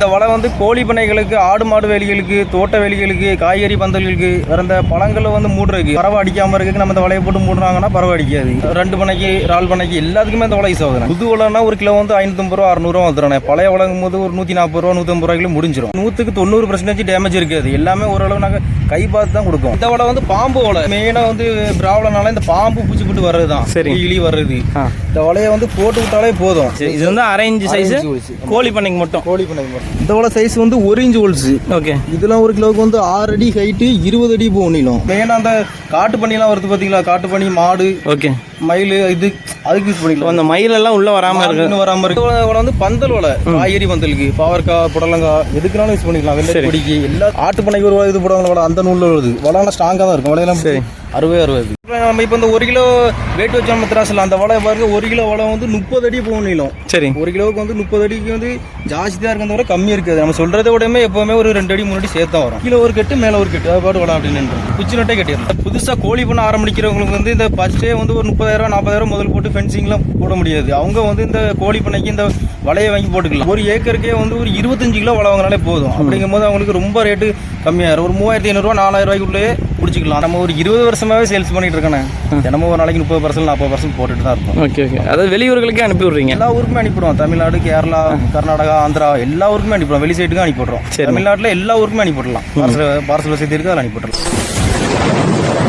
இந்த வலை வந்து கோழி பண்ணைகளுக்கு ஆடு மாடு வேலிகளுக்கு தோட்ட வேலிகளுக்கு காய்கறி பந்தல்களுக்கு வேற இந்த பழங்களை வந்து மூடுறதுக்கு. பறவை அடிக்காம இருக்கு நம்ம இந்த வலையை போட்டு மூடுறாங்கன்னா பறவை அடிக்காது. ரெண்டு பண்ணைக்கு இறால் பண்ணைக்கு எல்லாத்துக்குமே இந்த வலை யூஸ் ஆகுது புது வலைனா ஒரு கிலோ வந்து ஐநூத்தம்பது ரூபா அறுநூறுவா வந்துடுறேன் பழைய வளங்கும் போது ஒரு நூற்றி நாற்பது ரூபா நூற்றம்பது ரூபாய்க்குள்ள முடிஞ்சிடும் நூற்றுக்கு தொண்ணூறு பர்சன்டேஜ் டேமேஜ் இருக்காது. எல்லாமே ஓரளவு நாங்கள் கை பார்த்து தான் கொடுக்கும் இந்த வலை வந்து பாம்பு வலை. மெயினாக வந்து பிராவலனால இந்த பாம்பு பூச்சி போட்டு வர்றது தான் சரி. இலி வர்றது. இந்த வலையை வந்து போட்டு விட்டாலே போதும். சரி இது வந்து அரேஞ்ச் சைஸ். கோழி பண்ணைக்கு மட்டும். கோழி பண்ணை இந்த வலை சைஸ் வந்து ஒரு இன்ச் ஹோல்ஸ் ஓகே இதெல்லாம் ஒரு கிலோவுக்கு வந்து ஆறு அடி ஹைட்டு இருபது அடி போகும் நீளம் மெயினாக அந்த காட்டு பண்ணிலாம் வருது பார்த்தீங்களா காட்டு பண்ணி மாடு ஓகே மயில் இது அதுக்கு யூஸ் பண்ணிக்கலாம். அந்த மயில் எல்லாம் உள்ள வராம இருக்கு. இன்னும் வராம இருக்கு. வலை வந்து பந்தல் வலை. காய்கறி பந்தலுக்கு. பாவற்காய் புடலங்காய் எதுக்குனாலும் யூஸ் பண்ணிக்கலாம். வெள்ளை பொடிக்கு எல்லா ஆட்டு பண்ணைக்கு ஒரு இது போடுவாங்க வலை. அந்த நூலில் வருது. வலைலாம் ஸ்ட்ராங்காக தான் இருக்கும். வலையெல்லாம் சரி. அறுபது அறுபது நம்ம இப்போ இந்த ஒரு கிலோ வெயிட் வச்ச நம்ம திராசில் அந்த வலை பாருங்க ஒரு கிலோ வலை வந்து முப்பது அடி போகும் நீளம். சரி. ஒரு கிலோவுக்கு வந்து முப்பது அடிக்கு வந்து ஜாஸ்தியாக இருக்கிறத விட கம்மியாக இருக்காது. நம்ம சொல்கிறத விடமே எப்போவுமே ஒரு ரெண்டு அடி மூணு அடி சேர்த்தா வரும். கிலோ ஒரு கட்டு மேலே ஒரு கட்டு. பாட்டு வளம் அப்படின்னு குச்சி நட்டே கட்டிடலாம். புதுசாக கோழி பண்ண ஆரம்பிக்கிறவங்களுக்கு வந்து இந்த ஃபஸ்ட்டே வந்து ஒரு முப்பதாயிரம் நாற்பதாயிரம் முதல் போட்டு ஃபென்சிங்லாம் போட முடியாது. அவங்க வந்து இந்த கோழி பண்ணைக்கு இந்த வலையை வாங்கி போட்டுக்கலாம். ஒரு ஏக்கருக்கே வந்து ஒரு இருபத்தஞ்சு கிலோ வலை வாங்கினாலே போதும். அப்படிங்கும் போது அவங்களுக்கு ரொம்ப ரேட்டு கம்மியாயிரும். ஒரு மூவாயிரத்தி ஐநூறுரூவா நாலாயிரம் ரூபாய்க்குள்ளேயே பிடிச்சிக்கலாம். நம்ம ஒரு இருபது வருஷமாவே சேல்ஸ் பண்ணிட்டு இருக்கேன் தினமும் ஒரு நாளைக்கு முப்பது பர்சன்ட் நாற்பது பர்சன்ட் போட்டுட்டு தான் இருப்போம். Okay okay. அதாவது வெளியூர்களுக்கே அனுப்பி விடுறீங்க. எல்லா ஊருக்குமே அனுப்பிடுவோம். தமிழ்நாடு கேரளா கர்நாடகா ஆந்திரா எல்லா ஊருக்குமே அனுப்பிடுவோம். வெளி சைடுக்கும் அனுப்பிடுறோம். தமிழ்நாட்டில் எல்லா ஊருக்குமே அனுப்பிடலாம் பார்சல் பார்சல் வசதி இருக்குது அதில் அனுப்பிடலாம் ஏன்னா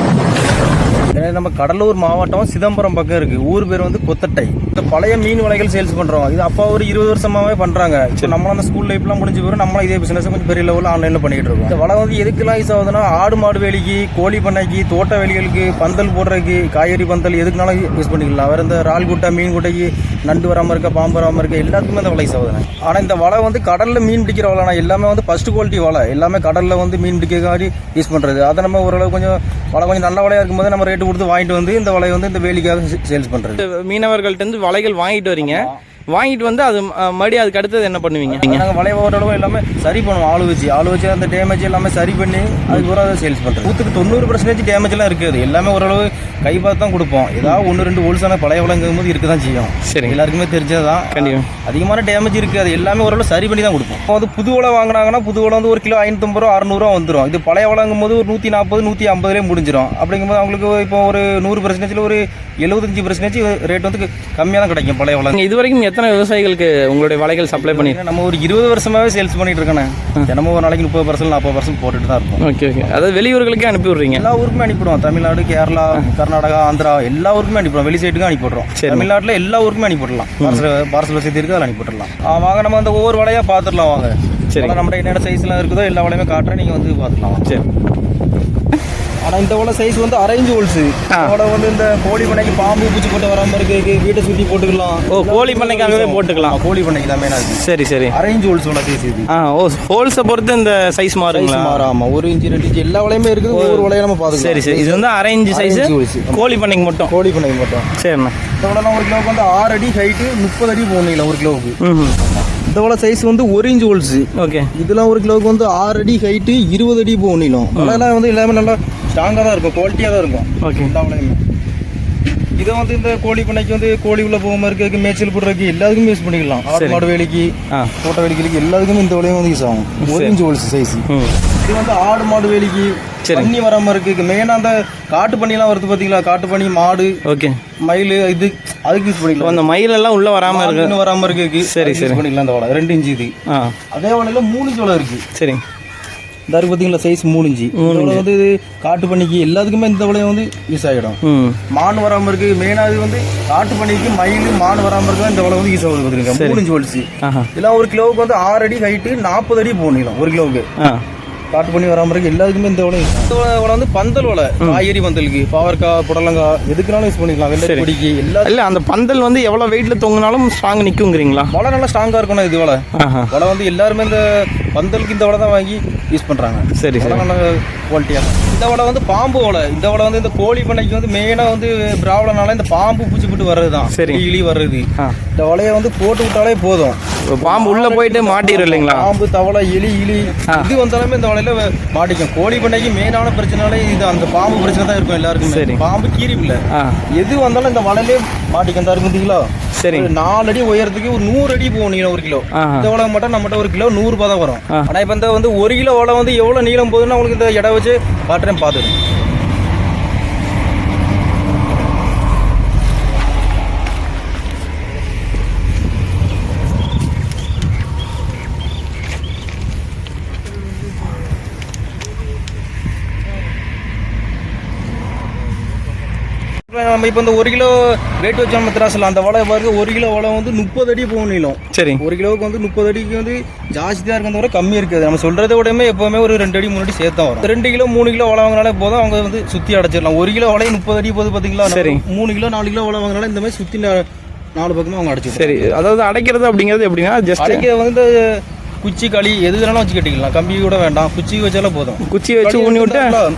நம்ம கடலூர் மாவட்டம் சிதம்பரம் பக்கம் இருக்கு. ஊர் பேர் வந்து கொத்தட்டை. இந்த பழைய மீன் வலைகள் சேல்ஸ் பண்றோம் இது அப்பா ஒரு இருபது வருஷமாவே பண்றாங்க. இப்போ நம்மளும் அந்த ஸ்கூல் லைஃப்லாம் முடிஞ்ச பிறகு நம்மளும் இதே பிசினஸ் கொஞ்சம் பெரிய லெவலில் ஆன்லைனில் பண்ணிட்டு இருக்கோம். இந்த வலை வந்து எதுக்கெல்லாம் யூஸ் ஆகுதுன்னா ஆடு மாடு வேலிக்கு கோழி பண்ணைக்கு தோட்ட வேலிகளுக்கு பந்தல் போடுறதுக்கு காய்கறி பந்தல் எதுக்குனாலும் யூஸ் பண்ணிக்கலாம். வேற இந்த இறால் குட்டை மீன் குட்டைக்கு நண்டு வராமல் இருக்க பாம்பு வராமல் இருக்க எல்லாத்துக்குமே இந்த வலை யூஸ் ஆகுதுண்ணே ஆனால் இந்த வலை வந்து கடலில் மீன் பிடிக்கிற வலைனா எல்லாமே வந்து ஃபர்ஸ்ட் குவாலிட்டி வலை. எல்லாமே கடலில் வந்து மீன் பிடிக்கிற மாதிரி யூஸ் பண்ணுறது அதை நம்ம ஓரளவு கொஞ்சம் வலை கொஞ்சம் நல்ல வலையாக இருக்கும்போது நம்ம ரேட்டு கொடுத்து வாங்கிட்டு வந்து இந்த வலையை வந்து இந்த வேலிக்காக சேல்ஸ் பண்ணுறது மீனவர்கள்ட்ட இருந்து வலைகள் வாங்கிட்டு வரீங்க. வாங்கிட்டு வந்து அது மறுபடியும் அதுக்கு அடுத்தது என்ன பண்ணுவீங்க? நாங்கள் வலை ஓரளவு எல்லாமே சரி பண்ணுவோம் ஆளு வச்சு. ஆளு வச்சு அந்த டேமேஜ் எல்லாமே சரி பண்ணி அதுக்கு ஒரு அதை சேல்ஸ் பண்ணுறோம் நூற்றுக்கு தொண்ணூறு பர்சன்டேஜ் டேமேஜ்லாம் இருக்காது. எல்லாமே ஓரளவு கை பார்த்து தான் கொடுப்போம். ஏதாவது ஒன்று ரெண்டு ஹோல்ஸான பழைய வளங்கும் போது இருக்க தான் செய்யும். சரி எல்லாருக்குமே தெரிஞ்சதான் கண்டிப்பா. அதிகமான டேமேஜ் இருக்குது. அது எல்லாமே ஓரளவு சரி பண்ணி தான் கொடுப்போம். இப்போ வந்து புது வலை வாங்கினாங்கன்னா புது வலை வந்து ஒரு கிலோ ஐநூற்றம்பது ரூபா அறுநூறுவா வந்துடும் இது பழைய வளங்கும் போது ஒரு நூற்றி நாற்பது நூற்றி ஐம்பதுலேயே முடிஞ்சிடும் அப்படிங்கும்போது அவங்களுக்கு இப்போ ஒரு நூறு பர்சன்டேஜில் ஒரு எழுபத்தஞ்சு பர்சன்டேஜ் ரேட் வந்து கம்மியாக தான் கிடைக்கும் பழைய வளங்க இது வரைக்கும் எத்தனை விவசாயிகளுக்கு உங்களுடைய வலைகள் சப்ளை பண்ணி நம்ம ஒரு இருபது வருஷமாவே சேல்ஸ் பண்ணிட்டு இருக்கேன் தினமும் ஒரு நாளைக்கு முப்பது பர்சன்ட் நாற்பது பர்சன்ட் போட்டுட்டு தான் இருப்போம் ஓகே ஓகே அதாவது வெளியூர்களுக்கே அனுப்பி விடுறீங்க. எல்லா ஊருக்குமே அனுப்பிடுவோம் தமிழ்நாடு கேரளா கர்நாடகா ஆந்திரா எல்லா ஊருக்குமே அனுப்பிடுவோம் வெளி சைடுக்கும் அனுப்பிடுறோம். தமிழ்நாட்டில் எல்லா ஊருக்குமே அனுப்பிடலாம் பார்சல் பார்சல் வசதி இருக்குது அதில் அனுப்பிடலாம் வாங்க நம்ம அந்த ஒவ்வொரு வலையாக பார்த்துடலாம் வாங்க. சரி. நம்மகிட்ட என்னென்ன சைஸ்லாம் இருக்குதோ எல்லா வலையுமே காட்டுறேன். நீங்கள் வந்து பார்த்துக்கலாம். சரி. ஆனால் இந்த வலை சைஸ் வந்து அரேஞ்ச் ஹோல்ஸு. வலை வந்து இந்த கோழி பண்ணைக்கு பாம்பு பூச்சி போட்டு வராமல் இருக்கு. வீட்டை சுற்றி போட்டுக்கலாம். ஓ கோழி பண்ணைக்காகவே போட்டுக்கலாம். கோழி பண்ணைக்கு தான் மெயினாக சரி சரி. அரேஞ்ச் ஹோல்ஸ் வலை சைஸ் இது. ஆ ஓ ஹோல்ஸை பொறுத்து இந்த சைஸ் மாறுங்களா? மாறாம. ஒரு இன்ச்சு ரெண்டு இன்ச்சு எல்லா வலையுமே இருக்குது. ஒவ்வொரு வலையை நம்ம பார்த்துக்கலாம். சரி சரி. இது வந்து அரேஞ்ச் சைஸ். கோழி பண்ணைக்கு மட்டும். கோழி பண்ணைக்கு மட்டும். சரிண்ணா. வலைலாம் ஒரு கிலோவுக்கு வந்து ஆறு அடி ஹைட்டு முப்பது அடி போகணும் ஒரு கிலோவுக்கு. வலை சைஸ் வந்து ஒரு இன்ச் ஹோல்ஸு ஓகே இதெல்லாம் ஒரு கிலோவுக்கு வந்து ஆறு அடி ஹைட்டு இருபது அடி நீளம். வலைலாம் வந்து எல்லாமே நல்லா ஸ்ட்ராங்காக தான் இருக்கும் குவாலிட்டியாக தான் இருக்கும். ஓகே இதை வந்து இந்த கோழி பண்ணைக்கு வந்து கோழி உள்ள போகாம இருக்கிறதுக்கு மேய்ச்சல் போடுறதுக்கு எல்லாத்துக்குமே யூஸ் பண்ணிக்கலாம். ஆடு மாடு வேலைக்கு தோட்ட வேலைக்கு எல்லாத்துக்குமே இந்த வலையும் வந்து யூஸ் ஆகும். ஒரு இன்ச் ஹோல்ஸ் சைஸ் இது வந்து ஆடு மாடு வேலிக்கு சரி. பண்ணி வராம இருக்கு. மெயினாக அந்த காட்டு பண்ணிலாம் வருது பார்த்தீங்களா காட்டு பண்ணி மாடு ஓகே. மயில் இது அதுக்கு யூஸ் பண்ணிக்கலாம். அந்த மயில் எல்லாம் உள்ள வராம இருக்கு. வராம இருக்கு. சரி, யூஸ் பண்ணிக்கலாம் இந்த வலை. ரெண்டு இன்ச்சு இது. அதே வலையில மூணு இன்ச்சு வலை இருக்கு. சரி. இந்த பார்த்தீங்களா சைஸ் மூணு வலை வந்து காட்டு பண்ணிக்கு எல்லாத்துக்குமே இந்த வலையும் வந்து யூஸ் ஆகிடும். மான் வராம இருக்கு. மெயினாக இது வந்து காட்டு பண்ணிக்கு மயில் மான் வராம இருக்கு. இந்த வலை வந்து யூஸ் ஆகுது பார்த்துருக்கேன் மூணு வலிச்சு. ஆஹா. இதெல்லாம் ஒரு கிலோவுக்கு வந்து ஆறு அடி ஹைட்டு நாற்பது அடி போகணும் ஒரு கிலோவுக்கு. காட்டு பண்ணி வராம இருக்கு. எல்லாத்துக்குமே இந்த வலை இந்த வலை வந்து பந்தல் வலை. காய்கறி பந்தலுக்கு. பாவற்காய் புடலங்காய் எதுக்குனாலும் யூஸ் பண்ணிக்கலாம். வெள்ளை பொடிக்கு எல்லா இல்ல அந்த பந்தல் வந்து எவ்வளவு வெயிட்ல தொங்கினாலும் ஸ்ட்ராங் நிக்குங்கிறீங்களா? வலை நல்லா ஸ்ட்ராங்கா இருக்கணும் இது வலை. வலை வந்து எல்லாருமே இந்த பந்தலுக்கு இந்த வலை தான் வாங்கி யூஸ் பண்றாங்க. சரி சரி. நல்ல குவாலிட்டியா இந்த வலை வந்து பாம்பு வலை இந்த வலை வந்து இந்த கோழி பண்ணைக்கு வந்து மெயினா வந்து பிராவலனால இந்த பாம்பு பூச்சி போட்டு வர்றது தான் சரி. இலி வர்றது. இந்த வலையை வந்து போட்டு விட்டாலே போதும். பாம்பு உள்ள போயிட்டு மாட்டிடும் இல்லைங்களா? பாம்பு தவளை எலி இலி இது வந்தாலுமே இந்த வலை வலையில மாட்டிக்கும். கோழி பண்ணைக்கு மெயினான பிரச்சனாலே இது அந்த பாம்பு பிரச்சனை தான் இருக்கும் சரி. எல்லாருக்கும் பாம்பு கீரிப்பில்ல ஆ. எது வந்தாலும் இந்த வலையிலே மாட்டிக்கும். தான் இருக்கும் பார்த்தீங்களா சரி. நாலு அடி உயரத்துக்கு ஒரு நூறு அடி நீளம் ஒரு கிலோ. இந்த வலை மட்டும் நம்மகிட்ட ஒரு கிலோ நூறு ரூபாய் தான் வரும். ஆனால் இப்போ இந்த வந்து ஒரு கிலோ வலை வந்து எவ்வளோ நீளம் போகுதுன்னு உங்களுக்கு இந்த இடம் வச்சு பாட்டுறேன் பார்த்துக்கணும் இப்ப நம்ம இப்போ இந்த ஒரு கிலோ ரேட் வச்ச நம்ம திராசில் அந்த வலை பாருங்க ஒரு கிலோ வலை வந்து முப்பது அடி போகும் நீளம். சரி. ஒரு கிலோவுக்கு வந்து முப்பது அடிக்கு வந்து ஜாஸ்தி தான் இருக்கிறத விட கம்மி இருக்குது. நம்ம சொல்றதை விடமே எப்பவுமே ஒரு ரெண்டு அடி மூணு அடி சேர்த்தா வரும். ரெண்டு கிலோ மூணு கிலோ வலை வாங்கினாலே போதும் அவங்க வந்து சுத்தி அடைச்சிடலாம். ஒரு கிலோ வலையும் முப்பது அடி போகுது பாத்தீங்களா? சரி. மூணு கிலோ நாலு கிலோ வலை வாங்கினாலும் இந்த மாதிரி நா- நாலு பக்கமும் அவங்க அடைச்சிடலாம் சரி. அதாவது அடைக்கிறது அப்படிங்கிறது எப்படின்னா ஜஸ்ட் அடைக்க வந்து குச்சி களி எது வேணாலும் வச்சு கட்டிக்கலாம். கம்பி கூட வேண்டாம். குச்சி வச்சாலே போதும். குச்சி வச்சு ஊனி விட்டு?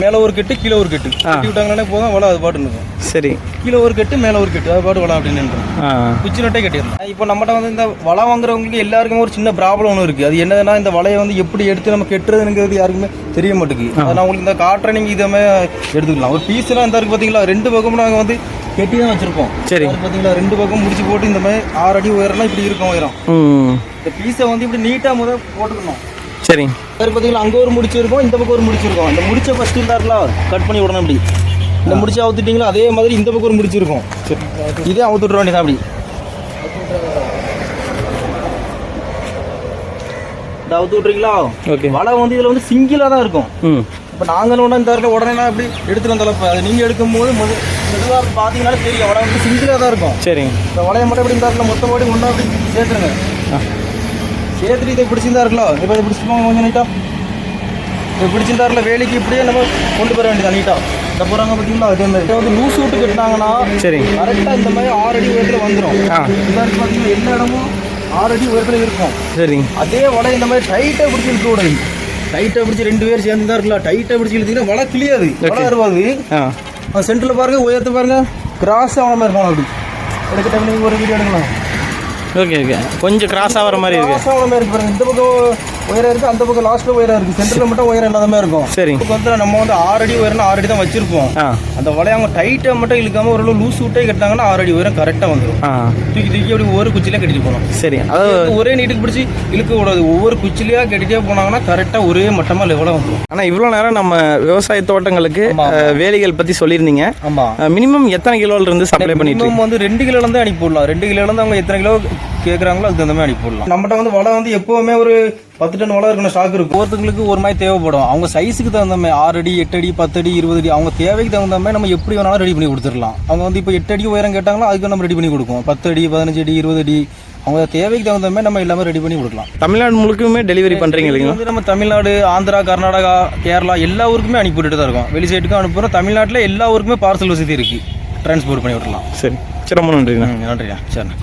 மேல ஒரு கெட்டு கீழே ஒரு கெட்டு. கட்டி விட்டாங்கனாலே போதும் வலை அது பாட்டு நிற்கும் சரி. கீழே ஒரு கெட்டு மேல ஒரு கெட்டு அது பாட்டு வலை அப்படின்னு குச்சி நட்டே கட்டிடலாம். இப்போ நம்மகிட்ட வந்து இந்த வலை வாங்குறவங்களுக்கு எல்லாருக்குமே ஒரு சின்ன ப்ராப்ளம் ஒன்று இருக்குது அது என்னதுன்னா இந்த வலையை வந்து எப்படி எடுத்து நம்ம கெட்டுறதுங்கிறது யாருக்குமே தெரிய மாட்டேங்குது. அதை நான் உங்களுக்கு இந்த காட்டுற நீங்கள் இதமே எடுத்துக்கலாம். ஒரு பீஸ்லாம் இந்த இருக்கு பார்த்தீங்களா ரெண்டு பக்கமும் நாங்கள் வந்து கெட்டி தான் வச்சுருப்போம். சரி. பார்த்தீங்களா ரெண்டு பக்கம் முடிச்சு போட்டு இந்த மாதிரி ஆறு அடி உயரம்லாம் இப்படி இருக்கும் உயரம். இந்த பீஸை வந்து இப்படி நீட்டாக முதல் போட்டுக்கணும். சரி. வேறு பார்த்தீங்களா அங்கே ஒரு முடிச்சு இருக்கும் இந்த பக்கம் ஒரு முடிச்சு இருக்கும் இந்த முடிச்ச ஃபஸ்ட்டு இருந்தாருல கட் பண்ணி விடணும் இப்படி இந்த முடிச்சு அவுத்துட்டீங்களா அதே மாதிரி இந்த பக்கம் ஒரு முடிச்சு இருக்கும் இதே அவுத்து விட்ற வேண்டியதான் அப்படி. அவுத்து விட்றீங்களா ஓகே. வலை வந்து இதில் வந்து சிங்கிளாக தான் இருக்கும். ம். இப்போ நாங்கள் ஒன்றும் இந்த இடத்துல உடனே நான் அப்படி எடுத்துட்டு வந்தாலும் அது நீங்கள் எடுக்கும்போது முத மெதுவாக பார்த்தீங்கனாலே தெரியும். வலை வந்து சிங்கிளாக தான் இருக்கும். சரி. இந்த வலையை மட்டும் இப்படி இந்த இடத்துல மொத்தம் ஓடி ஒன்றா அப்படி சேர்த்துருங்க. சேர்த்துட்டு இதை பிடிச்சிருந்தா இருக்கலாம் இப்போ இதை பிடிச்சிருப்பாங்க கொஞ்சம் நீட்டா இதை பிடிச்சிருந்தா இருக்கல வேலைக்கு இப்படியே நம்ம கொண்டு போக வேண்டியதா நீட்டா இந்த போகிறாங்க பார்த்தீங்களா அதே மாதிரி. இதை வந்து லூஸ் விட்டு கட்டினாங்கன்னா சரி. கரெக்டாக இந்த மாதிரி ஆறு அடி உயரத்தில் வந்துடும் இந்த இருக்கு பார்த்தீங்கன்னா எல்லா இடமும் ஆறு அடி உயரத்தில் இருக்கும். சரி. அதே வலை இந்த மாதிரி டைட்டாக பிடிச்சி இழுக்க கூடாது டைட்டாக பிடிச்சி ரெண்டு பேர் சேர்ந்து தான் இருக்கலாம். டைட்டாக பிடிச்சி இழுத்தீங்கன்னா வலை கிளியாது வலை வருவாது சென்டரில் பாருங்க உயரத்தை பாருங்க கிராஸ் ஆன மாதிரி இருக்கும். அப்படி. எடுக்க டைம் நீங்கள் ஒரு வீடியோ எடுக்கலாம். ஓகே ஓகே கொஞ்சம் கிராஸ் ஆகிற மாதிரி இருக்கு. இந்த பக்கம் உயரம் இருக்கு அந்த பக்கம் லாஸ்ட்ல உயரம் இருக்கு. சென்டர்ல மட்டும் உயரம் இல்லாத மாதிரி இருக்கும். சரி. இப்போ வந்து நம்ம வந்து ஆறு அடி உயரம் ஆறு அடி தான் வச்சிருப்போம். அந்த வலையை அவங்க டைட்டாக மட்டும் இழுக்காம ஓரளவு லூஸ் விட்டே கட்டினாங்கன்னா ஆறு அடி உயரம் கரெக்டாக வந்துடும் தூக்கி தூக்கி அப்படி ஒவ்வொரு குச்சியிலே கட்டிட்டு போகணும். சரி அதாவது ஒரே நீட்டுக்கு பிடிச்சி இழுக்க கூடாது. ஒவ்வொரு குச்சிலையா கட்டிட்டே போனாங்கன்னா கரெக்டாக ஒரே மட்டமாக லெவலாக வந்துடும் ஆனால் இவ்வளோ நேரம் நம்ம விவசாய தோட்டங்களுக்கு வேலிகள் பற்றி சொல்லியிருந்தீங்க. ஆமாம் மினிமம் எத்தனை கிலோல இருந்து சப்ளை பண்ணிட்டு வந்து ரெண்டு கிலோல இருந்து அனுப்பி விடலாம். ரெண்டு கிலோல இருந்து அவங்க எத்தனை கிலோ கேட்குறாங்களோ அதுக்கு தகுந்த மாதிரி அனுப்பி விடலாம். நம்மகிட்ட வந்து வலை வந்து எப்பவுமே ஒரு பத்து டன் வலை இருக்கணும் ஸ்டாக் இருக்கும். ஒவ்வொருத்தங்களுக்கு ஒரு மாதிரி தேவைப்படும். அவங்க சைஸுக்கு தகுந்த மாதிரி ஆறு அடி எட்டு அடி பத்து அடி இருபது அடி அவங்க தேவைக்கு தகுந்த மாதிரி நம்ம எப்படி வேணாலும் ரெடி பண்ணி கொடுத்துடலாம். அவங்க வந்து இப்போ எட்டு அடி உயரம் கேட்டாங்களோ அதுக்கு நம்ம ரெடி பண்ணி கொடுப்போம் பத்து அடி பதினஞ்சு அடி இருபது அடி அவங்க தேவைக்கு தகுந்த மாதிரி நம்ம எல்லாமே ரெடி பண்ணி கொடுக்கலாம். தமிழ்நாடு முழுக்குமே டெலிவரி பண்ணுறீங்க இல்லைங்களா? வந்து நம்ம தமிழ்நாடு ஆந்திரா கர்நாடகா கேரளா எல்லா ஊருக்குமே அனுப்பி விட்டுட்டு தான் இருக்கோம். வெளி சைட்டுக்கும் அனுப்புகிறோம் தமிழ்நாட்டில் எல்லா ஊருக்குமே பார்சல் வசதி இருக்குது டிரான்ஸ்போர்ட் பண்ணி விட்டுலாம் சரி. சரி ரொம்ப நன்றிண்ணா. நன்றிண்ணா. சரிண்ணா.